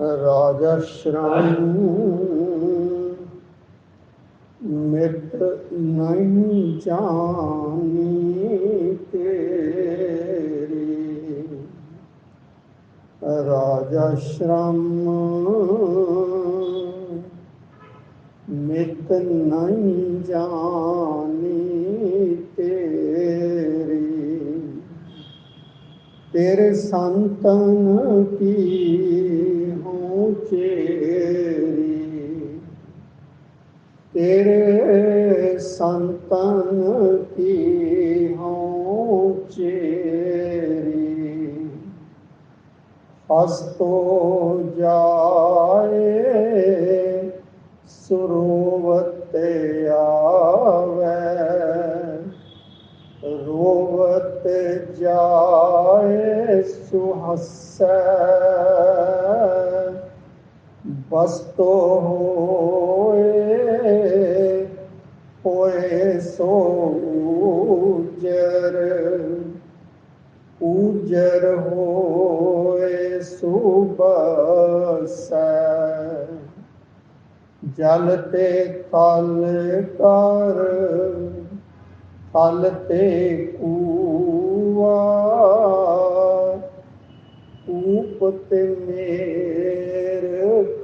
ਰਾਜਸ਼੍ਰਮ ਮਿਤ ਨਹੀਂ ਜਾਣੀ ਤੇਰੀ। ਰਾਜਸ਼੍ਰਮ ਮਿਤ ਨਹੀਂ ਜਾਣੀ ਤੇਰੀ। ਤੇਰੇ ਸੰਤਨ ਕੀ ਚੇਰੀ ਤੇਰੇ ਸੰਤਨ ਕੀ ਹੋ ਚੇਰੀ? ਹਸਤੋ ਜਾਏ ਸਰੋਵਤ ਆਵੇ। ਰੋਵਤ ਜਾਏ ਸੁਹਸੈ। ਬਸਤੋ ਹੋਏ ਹੋਏ ਸੋ ਉਜਰ ਉਜਰ ਹੋਏ ਸੁਬਸੈ ਜਲ ਤੇ ਤਲ ਕਰ ਤਲ ਤੇ ਕੂਆ ਊਪ ਤੇ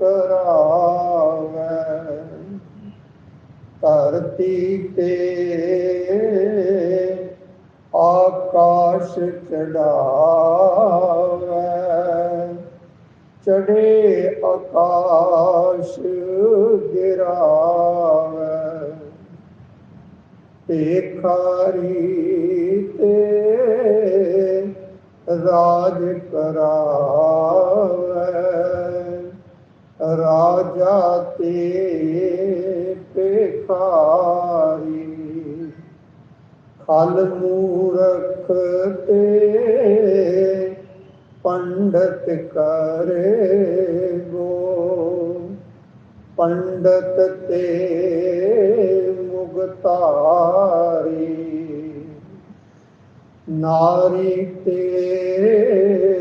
करावे। धरती ते आकाश चढ़ावे। चढ़े आकाश गिरावे। खारी ते राज करावे। ਰਾਜਾ ਤੇ ਭੇਖਾਰੀ। ਖਲ ਮੂਰਖ ਤੇ ਪੰਡਤ ਕਰੇ ਗੋ। ਪੰਡਤ ਤੇ ਮੁਗਤਾਰੀ। ਨਾਰੀ ਤੇ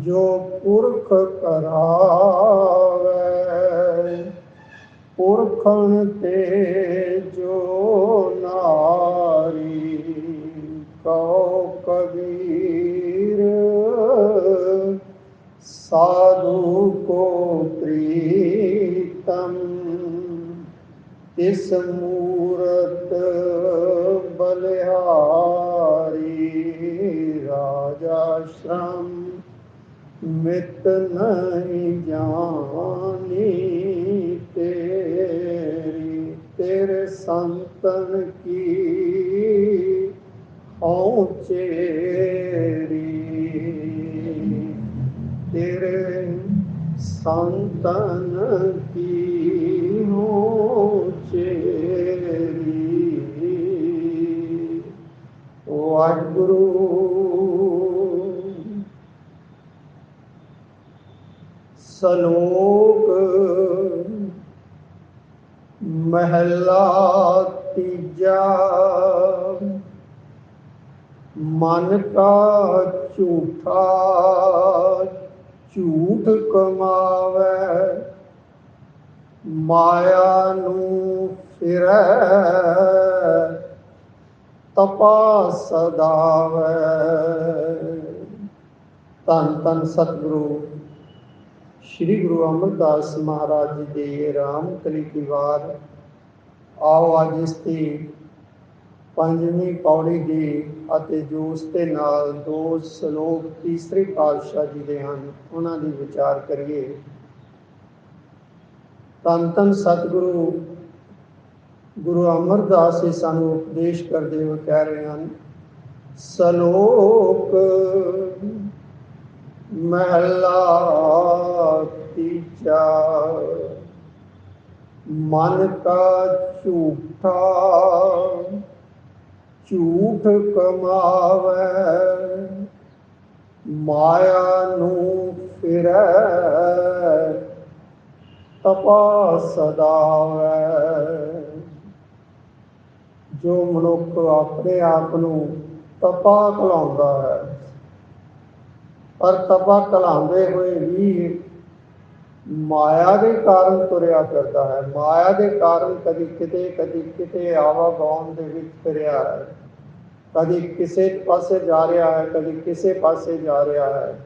ਜੋ ਪੁਰਖ ਕਰਾਵੇ ਪੁਰਖਨ ਤੇ ਜੋ ਨਾਰੀ ਕਉ ਕਬੀਰ ਸਾਧੂ ਕੋ ਪ੍ਰੀਤਮ ਇਸ ਮੂਰਤ ਬਲਿਹਾਰੀ ਰਾਜਾ ਸ਼ਰਮ ਮਿਤ ਨਹੀਂ ਜਾਣੀ ਤੇਰੀ, ਤੇਰੇ ਸੰਤਨ ਕੀ ਹਉ ਚੇਰੀ ਤੇਰੇ ਸੰਤਨ ਕੀ ਹੋ ਚੇਰੀ ਵਾਹਿਗੁਰੂ ਸਲੋਕ ਮਹਲਾ ਤੀਜਾ। ਮਨ ਕਾ ਝੂਠਾ ਝੂਠ ਕਮਾਵੇ, ਮਾਇਆ ਨੂੰ ਫਿਰੈ, ਤਪਾ ਸਦਾਵੇ। ਧੰਨ ਧੰਨ ਸਤਿਗੁਰੂ। ਸ੍ਰੀ ਗੁਰੂ ਅਮਰਦਾਸ ਮਹਾਰਾਜ ਜੀ ਦੇ ਰਾਮ ਕਲੀ ਕੀ ਵਾਰ। ਆਓ ਅੱਜ ਇਸ ਦੀ ਪੰਜਵੀਂ ਪੌੜੀ ਦੀ ਅਤੇ ਜੋ ਉਸ ਨਾਲ ਦੋ ਸ਼ਲੋਕ ਤੀਸਰੇ ਪਾਤਸ਼ਾਹ ਜੀ ਦੇ ਹਨ, ਉਹਨਾਂ ਦੀ ਵਿਚਾਰ ਕਰੀਏ। ਤਨ ਤਨ ਸਤਿਗੁਰੂ, ਗੁਰੂ ਅਮਰਦਾਸ ਜੀ ਸਾਨੂੰ ਉਪਦੇਸ਼ ਕਰਦੇ ਹੋਏ ਕਹਿ ਰਹੇ ਹਨ, ਸ਼ਲੋਕ ਮਹਲਾ ਤੀਜਾ। ਮਨ ਕਾ ਝੂਠਾ, ਝੂਠ ਕਮਾਵੇ, ਮਾਇਆ ਨੂੰ ਫਿਰੈ, ਤਪਾ ਸਦਾਵੇ। ਜੋ ਮਨੁੱਖ ਆਪਣੇ ਆਪ ਨੂੰ ਤਪਾ ਕਲਾਉਂਦਾ ਹੈ ਪਰ ਤਪਾ ਕਲਾਉਂਦੇ ਹੋਏ ਵੀ ਮਾਇਆ ਦੇ ਕਾਰਨ ਤੁਰਿਆ ਕਰਦਾ ਹੈ। ਮਾਇਆ ਦੇ ਕਾਰਨ ਕਦੀ ਕਿਤੇ ਕਦੀ ਕਿਤੇ ਆਵਾ ਗਾਉਣ ਦੇ ਵਿੱਚ ਫਿਰਿਆ ਹੈ। ਕਦੀ ਕਿਸੇ ਪਾਸੇ ਜਾ ਰਿਹਾ ਹੈ, ਕਦੀ ਕਿਸੇ ਪਾਸੇ ਜਾ ਰਿਹਾ ਹੈ।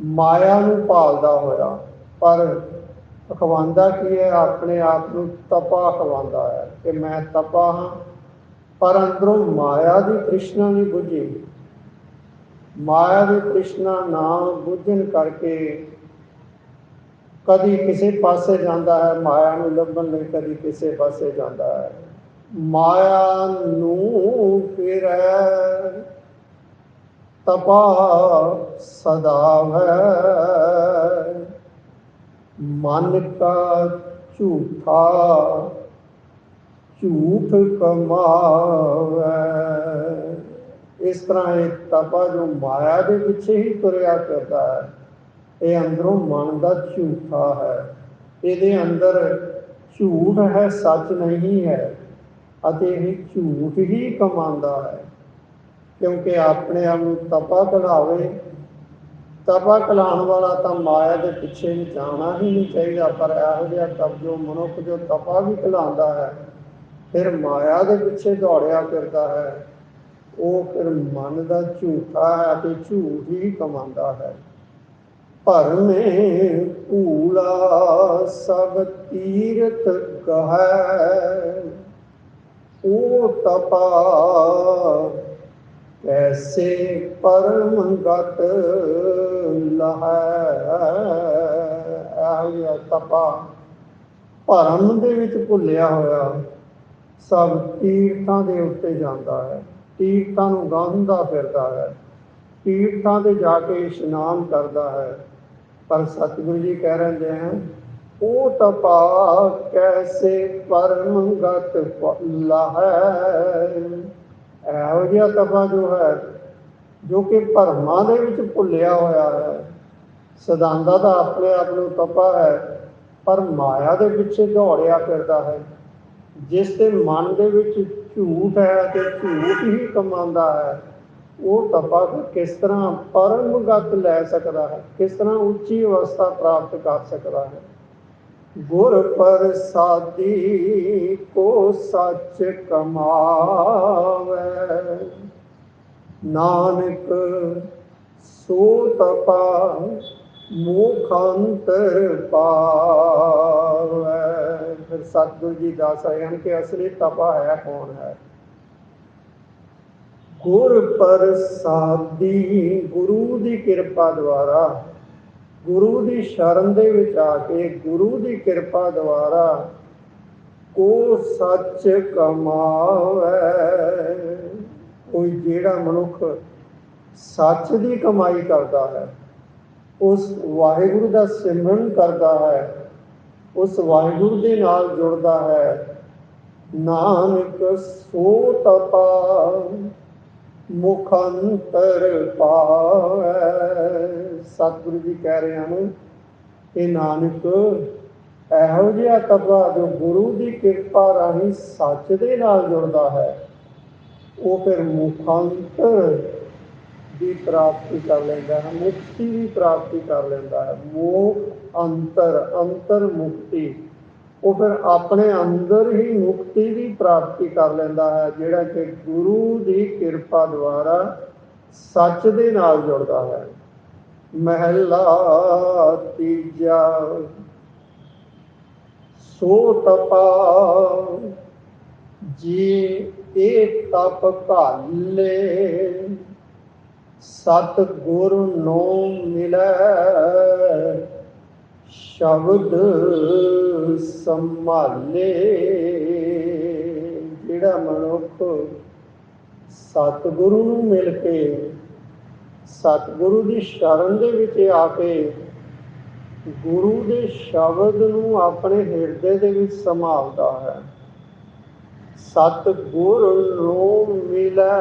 ਮਾਇਆ ਨੂੰ ਭਾਲਦਾ ਹੋਇਆ, ਪਰ ਅਖਵਾਂਦਾ ਕੀ ਹੈ? ਆਪਣੇ ਆਪ ਨੂੰ ਤਪਾ ਅਖਵਾਂਦਾ ਹੈ ਕਿ ਮੈਂ ਤਪਾ ਹਾਂ, ਪਰ ਅੰਦਰੋਂ ਮਾਇਆ ਦੀ ਤ੍ਰਿਸ਼ਨਾ ਨਹੀਂ ਬੁਝੀ। ਮਾਇਆ ਦੇ ਤ੍ਰਿਸ਼ਨਾ ਨਾ ਬੁਝਣ ਕਰਕੇ ਕਦੀ ਕਿਸੇ ਪਾਸੇ ਜਾਂਦਾ ਹੈ, ਮਾਇਆ ਨੂੰ ਲੱਭਣ ਲਈ ਕਦੀ ਕਿਸੇ ਪਾਸੇ ਜਾਂਦਾ ਹੈ। ਮਾਇਆ ਨੂੰ ਫਿਰ, ਤਪਾ ਸਦਾਵੈ ਮਨ ਕਾ ਝੂਠਾ ਝੂਠ ਕਮਾਵੇ। ਇਸ ਤਰ੍ਹਾਂ ਇਹ ਤਪਾ ਜੋ ਮਾਇਆ ਦੇ ਪਿੱਛੇ ਹੀ ਤੁਰਿਆ ਫਿਰਦਾ ਹੈ, ਇਹ ਅੰਦਰੋਂ ਮਨ ਦਾ ਝੂਠਾ ਹੈ। ਇਹਦੇ ਅੰਦਰ ਝੂਠ ਹੈ, ਸੱਚ ਨਹੀਂ ਹੈ ਅਤੇ ਇਹ ਝੂਠ ਹੀ ਕਮਾਉਂਦਾ ਹੈ। ਕਿਉਂਕਿ ਆਪਣੇ ਆਪ ਨੂੰ ਤਪਾ ਕਢਾਵੇ ਤਪਾ ਕਲਾਉਣ ਵਾਲਾ ਤਾਂ ਮਾਇਆ ਦੇ ਪਿੱਛੇ ਨੂੰ ਜਾਣਾ ਹੀ ਨਹੀਂ ਚਾਹੀਦਾ, ਪਰ ਇਹੋ ਜਿਹਾ ਤਪ ਜੋ ਮਨੁੱਖ ਜੋ ਤਪਾ ਵੀ ਕਲਾਉਂਦਾ ਹੈ, ਫਿਰ ਮਾਇਆ ਦੇ ਪਿੱਛੇ ਦੌੜਿਆ ਫਿਰਦਾ ਹੈ। ਉਹ ਫਿਰ ਮਨ ਦਾ ਝੂਠਾ ਹੈ ਤੇ ਝੂਠ ਹੀ ਕਮਾਉਂਦਾ ਹੈ। ਭਰਮੇ ਭੂਲਾ ਸਭ ਤੀਰਥ ਕਹੈ ਉਹ ਤਪਾ ਕੈਸੇ ਪਰਮ ਗਤ ਲਹੈ। ਆਇਆ ਤਪਾ। ਭਰਮ ਦੇ ਵਿੱਚ ਭੁੱਲਿਆ ਹੋਇਆ ਸਭ ਤੀਰਥਾਂ ਦੇ ਉੱਤੇ ਜਾਂਦਾ ਹੈ। ਤੀਰਥਾਂ ਨੂੰ ਗਾਉਂਦਾ ਫਿਰਦਾ ਹੈ। ਤੀਰਥਾਂ ਤੇ ਜਾ ਕੇ ਇਸ਼ਨਾਨ ਕਰਦਾ ਹੈ। ਪਰ ਸਤਿਗੁਰੂ ਜੀ ਕਹਿ ਰਹੇ ਹਨ ਉਹ ਤਪਾ ਕੈਸੇ ਪਰਮ ਲਹੈ? ਇਹੋ ਜਿਹਾ ਤਪਾ ਜੋ ਹੈ, ਜੋ ਕਿ ਭਰਮਾਂ ਦੇ ਵਿੱਚ ਭੁੱਲਿਆ ਹੋਇਆ ਹੈ। ਸਦਾਂਦਾ ਦਾ ਆਪਣੇ ਆਪ ਨੂੰ ਤਪਾ ਹੈ, ਪਰ ਮਾਇਆ ਦੇ ਪਿੱਛੇ ਦੌੜਿਆ ਫਿਰਦਾ ਹੈ। ਜਿਸ ਦੇ ਮਨ ਦੇ ਵਿੱਚ ਝੂਠ ਹੈ ਤੇ ਝੂਠ ਹੀ ਕਮਾਉਂਦਾ ਹੈ। ਉਹ ਤਪਕ ਕਿਸ ਤਰ੍ਹਾਂ ਪਰਮਗਤ ਲੈ ਸਕਦਾ ਹੈ? ਕਿਸ ਤਰ੍ਹਾਂ ਉੱਚੀ ਅਵਸਥਾ ਪ੍ਰਾਪਤ ਕਰ ਸਕਦਾ ਹੈ? ਗੁਰ ਪ੍ਰਸਾਦੀ ਕੋ ਸੱਚ ਕਮਾਵੇ। ਨਾਨਕ ਸੋ ਤਪਾ ਮੁਖੰਤਰ ਪਾਵੇ। ਫਿਰ ਸਤਿਗੁਰੂ ਜੀ ਦੱਸ ਰਹੇ ਹਨ ਕਿ ਅਸਲੀ ਤਪਾ ਹੈ, ਕੌਣ ਹੈ? ਗੁਰ ਪ੍ਰਸਾਦੀ, ਗੁਰੂ ਦੀ ਕਿਰਪਾ ਦੁਆਰਾ, ਗੁਰੂ ਦੀ ਸ਼ਰਨ ਦੇ ਵਿੱਚ ਆ ਕੇ ਗੁਰੂ ਦੀ ਕਿਰਪਾ ਦੁਆਰਾ ਕੋ ਸੱਚ ਕਮਾਵੇ? ਕੋਈ ਜਿਹੜਾ ਮਨੁੱਖ ਸੱਚ ਦੀ ਕਮਾਈ ਕਰਦਾ ਹੈ, ਉਸ ਵਾਹਿਗੁਰੂ ਦਾ ਸਿਮਰਨ ਕਰਦਾ ਹੈ ਉਸ ਵਾਹਿਗੁਰੂ ਦੇ ਨਾਲ ਜੁੜਦਾ ਹੈ। ਨਾਨਕ ਸੋ ਤਪਾ ਮੁਖੰਤਰ ਪਾਵੇ। ਸਤਿਗੁਰੂ ਜੀ ਕਹਿ ਰਹੇ ਹਨ ਕਿ ਨਾਨਕ, ਇਹੋ ਜਿਹਾ ਤਪਾ ਜੋ ਗੁਰੂ ਦੀ ਕਿਰਪਾ ਰਾਹੀਂ ਸੱਚ ਦੇ ਨਾਲ ਜੁੜਦਾ ਹੈ, ਉਹ ਫਿਰ ਮੁਖੰਤਰ ਦੀ ਪ੍ਰਾਪਤੀ ਕਰ ਲੈਂਦਾ ਹੈ, ਮੁਕਤੀ ਦੀ ਪ੍ਰਾਪਤੀ ਕਰ ਲੈਂਦਾ ਹੈ। ਮੋਖ ਅੰਤਰ ਅੰਤਰ ਮੁਕਤੀ। ਉਹ ਫਿਰ ਆਪਣੇ ਅੰਦਰ ਹੀ ਮੁਕਤੀ ਦੀ ਪ੍ਰਾਪਤੀ ਕਰ ਲੈਂਦਾ ਹੈ, ਜਿਹੜਾ ਕਿ ਗੁਰੂ ਦੀ ਕਿਰਪਾ ਦੁਆਰਾ ਸੱਚ ਦੇ ਨਾਲ ਜੁੜਦਾ ਹੈ। ਮਹਿਲਾ ਤੀਜਾ। ਸੋ ਤਪਾ। ਜੀ ਇਹ ਤਪ ਘਾਲੇ ਸਤ ਗੁਰ ਨੋ ਮਿਲੈ। ਸ਼ਬਦ ਸੰਭਾਲੇ, ਜਿਹੜਾ ਮਨੁੱਖ ਸਤਿਗੁਰੂ ਨੂੰ ਮਿਲ ਕੇ, ਸਤਿਗੁਰੂ ਦੀ ਸ਼ਰਨ ਦੇ ਵਿੱਚ ਆ ਕੇ, ਗੁਰੂ ਦੇ ਸ਼ਬਦ ਨੂੰ ਆਪਣੇ ਹਿਰਦੇ ਦੇ ਵਿੱਚ ਸੰਭਾਲਦਾ ਹੈ। ਸਤਿਗੁਰ ਨੂੰ ਮਿਲੈ,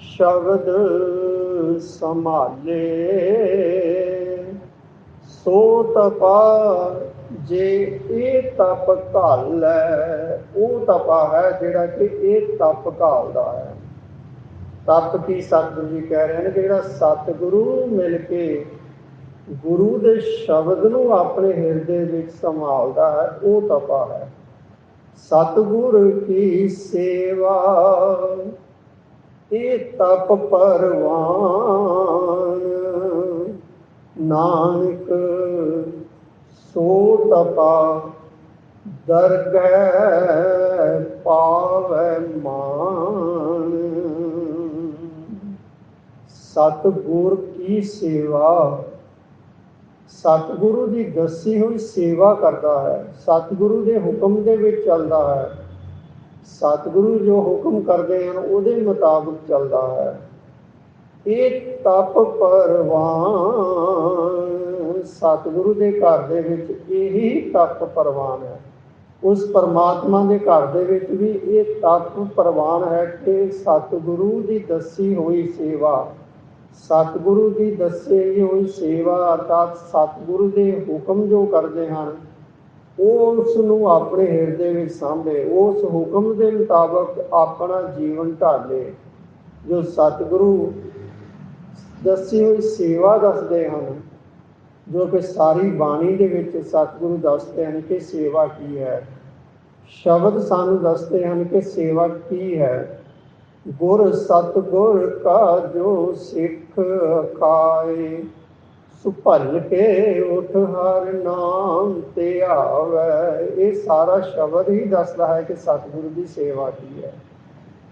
ਸ਼ਬਦ ਸੰਭਾਲੇ। ਸੋ ਤਪਾ ਜੇ ਇਹ ਤਪ ਘਾਲ ਹੈ ਉਹ ਤਪਾ ਹੈ ਜਿਹੜਾ ਕਿ ਇਹ ਤਪ ਘਾਲਦਾ ਹੈ। ਤਪ ਕੀ ਸਤਿਗੁਰੂ ਜੀ ਕਹਿ ਰਹੇ ਨੇ ਜਿਹੜਾ ਸਤਿਗੁਰੂ ਮਿਲ ਕੇ ਗੁਰੂ ਦੇ ਸ਼ਬਦ ਨੂੰ ਆਪਣੇ ਹਿਰਦੇ ਵਿੱਚ ਸੰਭਾਲਦਾ ਹੈ, ਉਹ ਤਪਾ ਹੈ। ਸਤਿਗੁਰ ਕੀ ਸੇਵਾ, ਇਹ ਤਪ ਪਰਵਾਨ ਨਾਨਕ, ਸੋ ਤਪਾ, ਦਰਗਹਿ ਪਾਵੈ ਮਾਨ। ਸਤਿਗੁਰ ਕੀ ਸੇਵਾ? ਸਤਿਗੁਰੂ ਦੀ ਦੱਸੀ ਹੋਈ ਸੇਵਾ ਕਰਦਾ ਹੈ। ਸਤਿਗੁਰੂ ਦੇ ਹੁਕਮ ਦੇ ਵਿੱਚ ਚੱਲਦਾ ਹੈ। ਸਤਿਗੁਰੂ ਜੋ ਹੁਕਮ ਕਰਦੇ ਹਨ, ਉਹਦੇ ਮੁਤਾਬਕ ਚੱਲਦਾ ਹੈ। ਇਹ ਤਪ ਪਰਵਾਨ। ਸਤਿਗੁਰੂ ਦੇ ਘਰ ਦੇ ਵਿੱਚ ਇਹੀ ਤਪ ਪਰਵਾਨ ਹੈ। ਉਸ ਪਰਮਾਤਮਾ ਦੇ ਘਰ ਦੇ ਵਿੱਚ ਵੀ ਇਹ ਤਪ ਪਰਵਾਨ ਹੈ ਕਿ ਸਤਿਗੁਰੂ ਦੀ ਦੱਸੀ ਹੋਈ ਸੇਵਾ, ਸਤਿਗੁਰੂ ਦੀ ਦੱਸੀ ਹੋਈ ਸੇਵਾ ਅਰਥਾਤ ਸਤਿਗੁਰੂ ਦੇ ਹੁਕਮ ਜੋ ਕਰਦੇ ਹਨ, ਉਹ ਉਸ ਨੂੰ ਆਪਣੇ ਹਿਰਦੇ ਵਿੱਚ ਸਾਂਭੇ। ਉਸ ਹੁਕਮ ਦੇ ਮੁਤਾਬਕ ਆਪਣਾ ਜੀਵਨ ਢਾਲੇ। ਜੋ ਸਤਿਗੁਰੂ ਦੱਸੀ ਹੋਈ ਸੇਵਾ ਦੱਸਦੇ ਹਨ, ਜੋ ਕਿ ਸਾਰੀ ਬਾਣੀ ਦੇ ਵਿੱਚ ਸਤਿਗੁਰੂ ਦੱਸਦੇ ਹਨ ਕਿ ਸੇਵਾ ਕੀ ਹੈ। ਸ਼ਬਦ ਸਾਨੂੰ ਦੱਸਦੇ ਹਨ ਕਿ ਸੇਵਾ ਕੀ ਹੈ। ਗੁਰ ਸਤਿਗੁਰ ਕਾ ਜੋ ਸਿੱਖ ਕਾਏ ਸੁਭਲ ਕੇ ਉਠ ਹਰ ਨਾਮ ਤੇ ਆਵੇ। ਇਹ ਸਾਰਾ ਸ਼ਬਦ ਹੀ ਦੱਸਦਾ ਹੈ ਕਿ ਸਤਿਗੁਰੂ ਦੀ ਸੇਵਾ ਕੀ ਹੈ।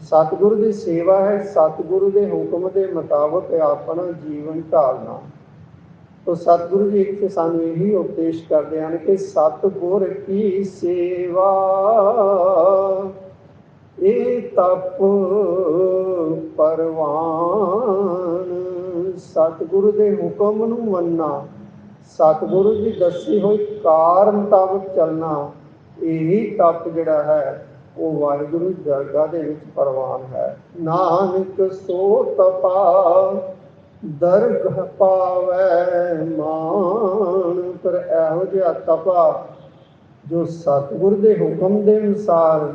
ਸਤਿਗੁਰੂ ਦੀ ਸੇਵਾ ਹੈ, ਸਤਿਗੁਰੂ ਦੇ ਹੁਕਮ ਦੇ ਮੁਤਾਬਕ ਆਪਣਾ ਜੀਵਨ ਢਾਲਣਾ। ਤੋ ਸਤਿਗੁਰੂ ਜੀ ਇੱਥੇ ਸਾਨੂੰ ਇਹੀ ਉਪਦੇਸ਼ ਕਰਦੇ ਹਨ ਕਿ ਸਤਿਗੁਰ ਕੀ ਸੇਵਾ, ਇਹ ਤਪ ਪਰਵਾਨ। ਸਤਿਗੁਰੂ ਦੇ ਹੁਕਮ ਨੂੰ ਮੰਨਣਾ, ਸਤਿਗੁਰੂ ਜੀ ਦੱਸੀ ਹੋਈ ਕਾਰ ਮੁਤਾਬਕ ਚੱਲਣਾ, ਇਹੀ ਤਪ ਜਿਹੜਾ ਹੈ ਉਹ ਵਾਹਿਗੁਰੂ ਦਰਗਾਹ ਦੇ ਵਿੱਚ ਪ੍ਰਵਾਨ ਹੈ। ਨਾਨਕ ਸੋ ਤਪਾ, ਦਰਗਹ ਪਾਵੈ ਮਾਨ। ਪਰ ਇਹੋ ਜਿਹਾ ਤਪਾ ਜੋ ਸਤਿਗੁਰ ਦੇ ਹੁਕਮ ਦੇ ਅਨੁਸਾਰ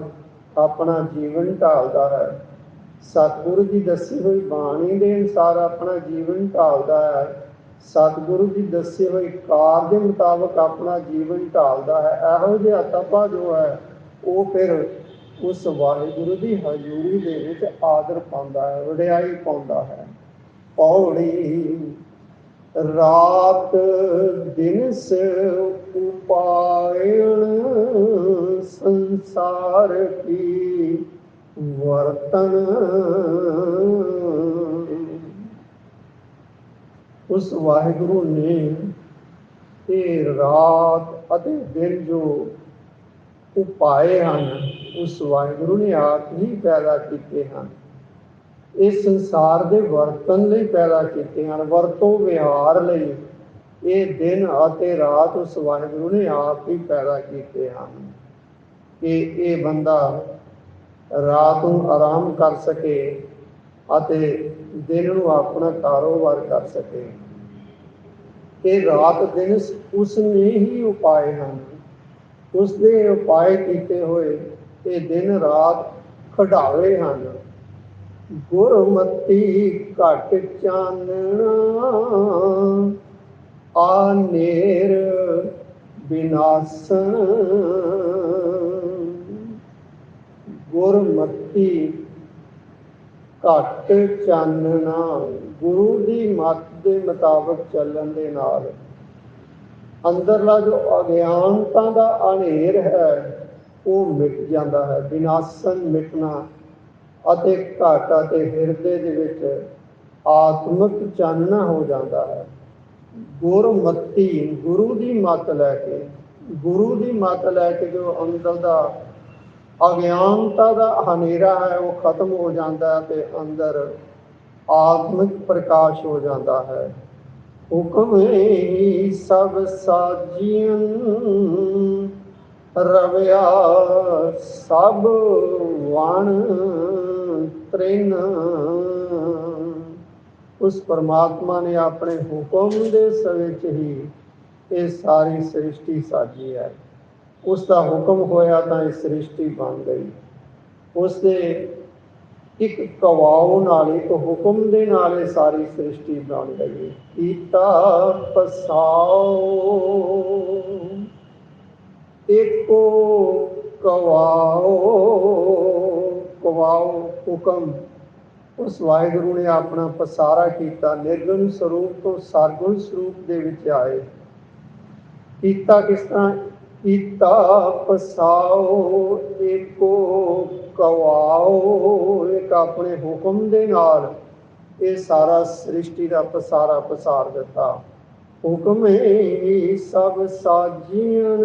ਆਪਣਾ ਜੀਵਨ ਢਾਲਦਾ ਹੈ, ਸਤਿਗੁਰੂ ਦੀ ਦੱਸੀ ਹੋਈ ਬਾਣੀ ਦੇ ਅਨੁਸਾਰ ਆਪਣਾ ਜੀਵਨ ਢਾਲਦਾ ਹੈ, ਸਤਿਗੁਰੂ ਦੀ ਦੱਸੀ ਹੋਈ ਕਾਰ ਦੇ ਮੁਤਾਬਕ ਆਪਣਾ ਜੀਵਨ ਢਾਲਦਾ ਹੈ। ਇਹੋ ਜਿਹਾ ਤਪਾ ਜੋ ਹੈ, ਉਹ ਫਿਰ ਉਸ ਵਾਹਿਗੁਰੂ ਦੀ ਹਜ਼ੂਰੀ ਦੇ ਵਿੱਚ ਆਦਰ ਪਾਉਂਦਾ ਹੈ, ਵਡਿਆਈ ਪਾਉਂਦਾ ਹੈ। ਪੌੜੀ ਰਾਤ ਦਿਨ ਸ ਉਪਾਇਣ ਸੰਸਾਰ ਕੀ ਵਰਤਨ। ਉਸ ਵਾਹਿਗੁਰੂ ਨੇ ਇਹ ਰਾਤ ਅਤੇ ਦਿਨ ਜੋ ਉਪਾਏ ਹਨ ਉਸ ਵਾਹਿਗੁਰੂ ਨੇ ਆਪ ਹੀ ਪੈਦਾ ਕੀਤੇ ਹਨ। ਇਹ ਸੰਸਾਰ ਦੇ ਵਰਤਨ ਲਈ ਪੈਦਾ ਕੀਤੇ ਹਨ। ਵਰਤੋਂ ਵਿਹਾਰ ਲਈ ਇਹ ਦਿਨ ਅਤੇ ਰਾਤ ਉਸ ਵਾਹਿਗੁਰੂ ਨੇ ਆਪ ਹੀ ਪੈਦਾ ਕੀਤੇ ਹਨ ਕਿ ਇਹ ਬੰਦਾ ਰਾਤ ਨੂੰ ਆਰਾਮ ਕਰ ਸਕੇ ਅਤੇ ਦਿਨ ਨੂੰ ਆਪਣਾ ਕਾਰੋਬਾਰ ਕਰ ਸਕੇ। ਇਹ ਰਾਤ ਦਿਨ ਉਸ ਨੇ ਹੀ ਉਪਾਏ ਹਨ। ਉਸ ਦੇ ਉਪਾਏ ਕੀਤੇ ਹੋਏ ਇਹ ਦਿਨ ਰਾਤ ਖੜਾਵੇ ਹਨ। ਗੁਰਮਤੀ ਘਟ ਚਾਨਣਾ, ਆ ਨੇਰ ਬਿਨਾਸਨ ਗੁਰਮਤੀ ਘਟ ਚਾਨਣਾ, ਗੁਰੂ ਦੀ ਮੱਤ ਦੇ ਮੁਤਾਬਕ ਚੱਲਣ ਦੇ ਨਾਲ। ਅੰਦਰਲਾ ਜੋ ਅਗਿਆਨਤਾ ਦਾ ਹਨੇਰ ਹੈ ਉਹ ਮਿਟ ਜਾਂਦਾ ਹੈ। ਵਿਨਾਸ਼ਨ ਮਿਟਣਾ ਅਤੇ ਘਾਟਾ ਤੇ ਹਿਰਦੇ ਦੇ ਵਿੱਚ ਆਤਮਿਕ ਚਾਨਣਾ ਹੋ ਜਾਂਦਾ ਹੈ। ਗੁਰਮਤੀ ਗੁਰੂ ਦੀ ਮੱਤ ਲੈ ਕੇ, ਗੁਰੂ ਦੀ ਮਤ ਲੈ ਕੇ ਜੋ ਅੰਦਰ ਦਾ ਅਗਿਆਨਤਾ ਦਾ ਹਨੇਰਾ ਹੈ, ਉਹ ਖਤਮ ਹੋ ਜਾਂਦਾ ਹੈ ਤੇ ਅੰਦਰ ਆਤਮਿਕ ਪ੍ਰਕਾਸ਼ ਹੋ ਜਾਂਦਾ ਹੈ। ਹੁਕਮੇ ਸਭ ਸਾਜੀਆਂ ਰਵਿਆ ਸਭ ਵਣ ਤ੍ਰਿਨ ਉਸ ਪਰਮਾਤਮਾ ਨੇ ਆਪਣੇ ਹੁਕਮ ਦੇ ਸਵਿਚ ਹੀ ਇਹ ਸਾਰੀ ਸ੍ਰਿਸ਼ਟੀ ਸਾਜੀ ਹੈ। ਉਸ ਦਾ ਹੁਕਮ ਹੋਇਆ ਤਾਂ ਇਹ ਸ੍ਰਿਸ਼ਟੀ ਬਣ ਗਈ। ਉਸ ਦੇ ਇੱਕ ਕਵਾਉ ਨਾਲ, ਇੱਕ ਹੁਕਮ ਦੇ ਨਾਲ ਇਹ ਸਾਰੀ ਸ੍ਰਿਸ਼ਟੀ ਬਣ ਗਈ। ਕੀਤਾ ਪਸਾਓ ਏਕੋ ਕਵਾਓ ਕਵਾਓ ਹੁਕਮ। ਉਸ ਵਾਹਿਗੁਰੂ ਨੇ ਆਪਣਾ ਪਸਾਰਾ ਕੀਤਾ, ਨਿਰਗੁਣ ਸਰੂਪ ਤੋਂ ਸਰਗੁਣ ਸਰੂਪ ਦੇ ਵਿੱਚ ਆਏ। ਕੀਤਾ ਕਿਸ ਤਰ੍ਹਾਂ? ਕੀਤਾ ਪਸਾਓ ਏਕੋ ਕਵਾਓ, ਇੱਕ ਆਪਣੇ ਹੁਕਮ ਦੇ ਨਾਲ ਇਹ ਸਾਰਾ ਸ੍ਰਿਸ਼ਟੀ ਦਾ ਪਸਾਰਾ ਪਸਾਰ ਦਿੱਤਾ। ਹੁਕਮ ਹੈ ਸਭ ਸਾਜੀਆਂ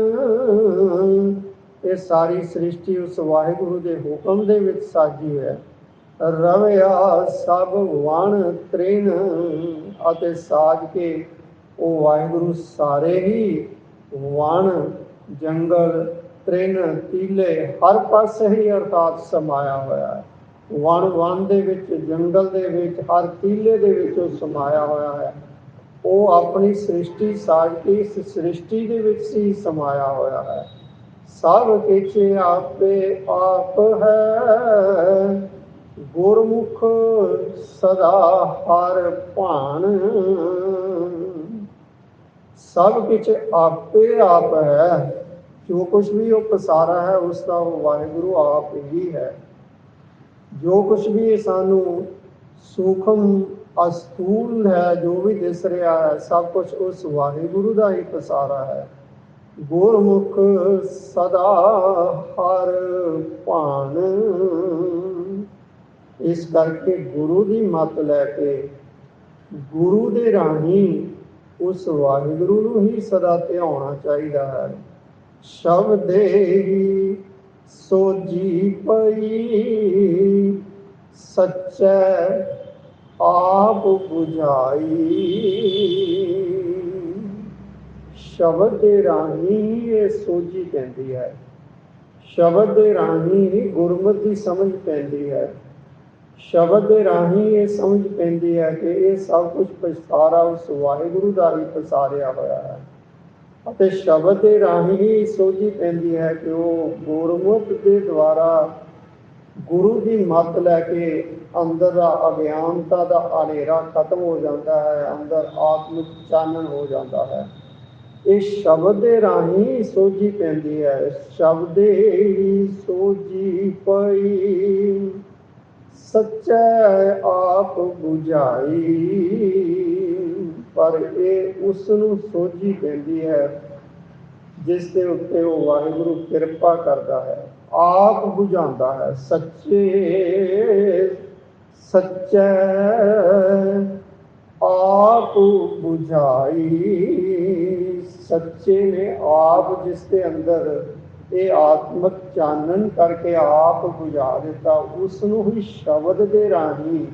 ਇਹ ਸਾਰੀ ਸ੍ਰਿਸ਼ਟੀ ਉਸ ਵਾਹਿਗੁਰੂ ਦੇ ਹੁਕਮ ਦੇ ਵਿੱਚ ਸਾਜੀ ਹੈ। ਰਵਿਆ ਸਭ ਵਣ ਤ੍ਰਿਣ ਅਤੇ ਸਾਜ ਕੇ ਉਹ ਵਾਹਿਗੁਰੂ ਸਾਰੇ ਹੀ ਵਣ, ਜੰਗਲ, ਤ੍ਰਿਣ, ਤੀਲੇ, ਹਰ ਪਾਸੇ ਹੀ ਅਰਥਾਤ ਸਮਾਇਆ ਹੋਇਆ ਹੈ। ਵਣ ਵਣ ਦੇ ਵਿੱਚ, ਜੰਗਲ ਦੇ ਵਿੱਚ, ਹਰ ਤੀਲੇ ਦੇ ਵਿੱਚ ਉਹ ਸਮਾਇਆ ਹੋਇਆ ਹੈ। ਉਹ ਆਪਣੀ ਸ੍ਰਿਸ਼ਟੀ ਸਾਜ, ਇਸ ਸ੍ਰਿਸ਼ਟੀ ਦੇ ਵਿੱਚ ਹੀ ਸਮਾਇਆ ਹੋਇਆ ਹੈ। ਸਭ ਕਿਛ ਆਪੇ ਆਪ ਹੈ। ਗੁਰਮੁਖ ਸਦਾ ਹਰ ਭਾਣ ਸਭ ਕੁਝ ਆਪੇ ਆਪ ਹੈ। ਜੋ ਕੁਝ ਵੀ ਉਹ ਪਸਾਰਾ ਹੈ, ਉਸ ਦਾ ਉਹ ਵਾਹਿਗੁਰੂ ਆਪ ਹੀ ਹੈ। ਜੋ ਕੁਝ ਵੀ ਸਾਨੂੰ ਸੂਖਮ ਅਸਥੂਲ ਹੈ, ਜੋ ਵੀ ਦਿਸ ਰਿਹਾ ਹੈ, ਸਭ ਕੁਝ ਉਸ ਵਾਹਿਗੁਰੂ ਦਾ ਹੀ ਪਸਾਰਾ ਹੈ। ਗੁਰਮੁਖ ਸਦਾ ਹਰ ਭਾਣ। ਇਸ ਕਰਕੇ ਗੁਰੂ ਦੀ ਮੱਤ ਲੈ ਕੇ ਗੁਰੂ ਦੇ ਰਾਹੀਂ ਉਸ ਵਾਹਿਗੁਰੂ ਨੂੰ ਹੀ ਸਦਾ ਧਿਆਉਣਾ ਚਾਹੀਦਾ ਹੈ। ਸ਼ਬਦੇ ਹੀ ਸੋਜੀ ਪਈ, ਸੱਚੈ ਆਪ 부ਝਾਈ ਸ਼ਬਦ ਦੇ ਰਾਹੀਂ ਇਹ ਸੋਝੀ ਪੈਂਦੀ ਹੈ। ਸ਼ਬਦ ਦੇ ਰਾਹੀਂ ਹੀ ਗੁਰਮਤਿ ਦੀ ਸਮਝ ਪੈਂਦੀ ਹੈ। ਸ਼ਬਦ ਦੇ ਰਾਹੀਂ ਇਹ ਸਮਝ ਪੈਂਦੀ ਹੈ ਕਿ ਇਹ ਸਭ ਕੁਝ ਪਸਾਰਾ ਉਸ ਵਾਹਿਗੁਰੂ ਦਾ ਹੀ ਪਸਾਰਿਆ ਹੋਇਆ ਹੈ। ਅਤੇ ਸ਼ਬਦ ਦੇ ਰਾਹੀਂ ਹੀ ਸੋਝੀ ਪੈਂਦੀ ਹੈ ਕਿ ਉਹ ਗੁਰਮੁਖ ਦੇ ਦੁਆਰਾ ਗੁਰੂ ਦੀ ਮੱਤ ਲੈ ਕੇ ਅੰਦਰ ਦਾ ਅਗਿਆਨਤਾ ਦਾ ਹਨੇਰਾ ਖਤਮ ਹੋ ਜਾਂਦਾ ਹੈ, ਅੰਦਰ ਆਤਮਿਕ ਚਾਨਣ ਹੋ ਜਾਂਦਾ ਹੈ। ਇਹ ਸ਼ਬਦ ਦੇ ਰਾਹੀਂ ਸੋਝੀ ਪੈਂਦੀ ਹੈ ਸ਼ਬਦੇ ਹੀ ਸੋਝੀ ਪਈ। ਸੱਚੈ ਆਪ 부ਝਾਈ ਪਰ ਇਹ ਉਸ ਨੂੰ ਸੋਝੀ ਪੈਂਦੀ ਹੈ, ਜਿਸ ਦੇ ਉੱਤੇ ਉਹ ਵਾਹਿਗੁਰੂ ਕਿਰਪਾ ਕਰਦਾ ਹੈ। ਆਪ 부ਝਾਉਂਦਾ ਹੈ, ਸੱਚੇ, ਸੱਚੈ ਆਪ ਬੁਝਾਈ, ਸੱਚੇ ਨੇ ਆਪ ਜਿਸ ਦੇ ਅੰਦਰ ਇਹ ਆਤਮਕ ਚਾਨਣ ਕਰਕੇ ਆਪ ਬੁਝਾ ਦਿੱਤਾ ਉਸ ਨੂੰ ਹੀ ਸ਼ਬਦ ਦੇ ਰਾਹੀਂ,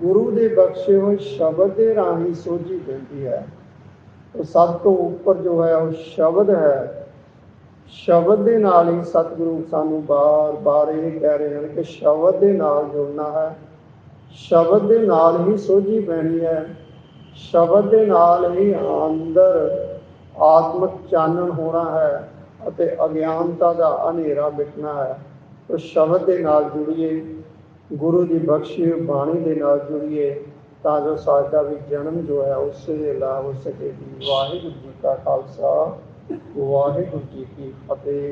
ਗੁਰੂ ਦੇ ਬਖਸ਼ੇ ਹੋਏ ਸ਼ਬਦ ਦੇ ਰਾਹੀਂ ਸੋਝੀ ਪੈਂਦੀ ਹੈ। ਸਭ ਤੋਂ ਉੱਪਰ ਜੋ ਹੈ, ਉਹ ਸ਼ਬਦ ਹੈ। ਸ਼ਬਦ ਦੇ ਨਾਲ ਹੀ ਸਤਿਗੁਰੂ ਸਾਨੂੰ ਬਾਰ-ਬਾਰ ਇਹ ਕਹਿ ਰਹੇ ਹਨ ਕਿ ਸ਼ਬਦ ਦੇ ਨਾਲ ਜੁੜਨਾ ਹੈ। ਸ਼ਬਦ ਦੇ ਨਾਲ ਹੀ ਸੋਝੀ ਪੈਣੀ ਹੈ। ਸ਼ਬਦ ਦੇ ਨਾਲ ਹੀ ਅੰਦਰ ਆਤਮਿਕ ਚਾਨਣ ਹੋਣਾ ਹੈ ਅਤੇ ਅਗਿਆਨਤਾ ਦਾ ਹਨੇਰਾ ਮਿਟਣਾ ਹੈ। ਉਹ ਸ਼ਬਦ ਦੇ ਨਾਲ ਜੁੜੀਏ, ਗੁਰੂ ਦੀ ਬਖਸ਼ੀ ਬਾਣੀ ਦੇ ਨਾਲ ਜੁੜੀਏ, ਤਾਂ ਜੋ ਸਾਡਾ ਵੀ ਜਨਮ ਜੋ ਹੈ, ਉਸ ਦੇ ਲਾਭ ਹੋ ਸਕੇ ਵਾਹਿਗੁਰੂ ਜੀ ਕਾ ਖਾਲਸਾ। ਵਾਹਿਗੁਰੂ ਜੀ ਕੀ ਫਤਿਹ।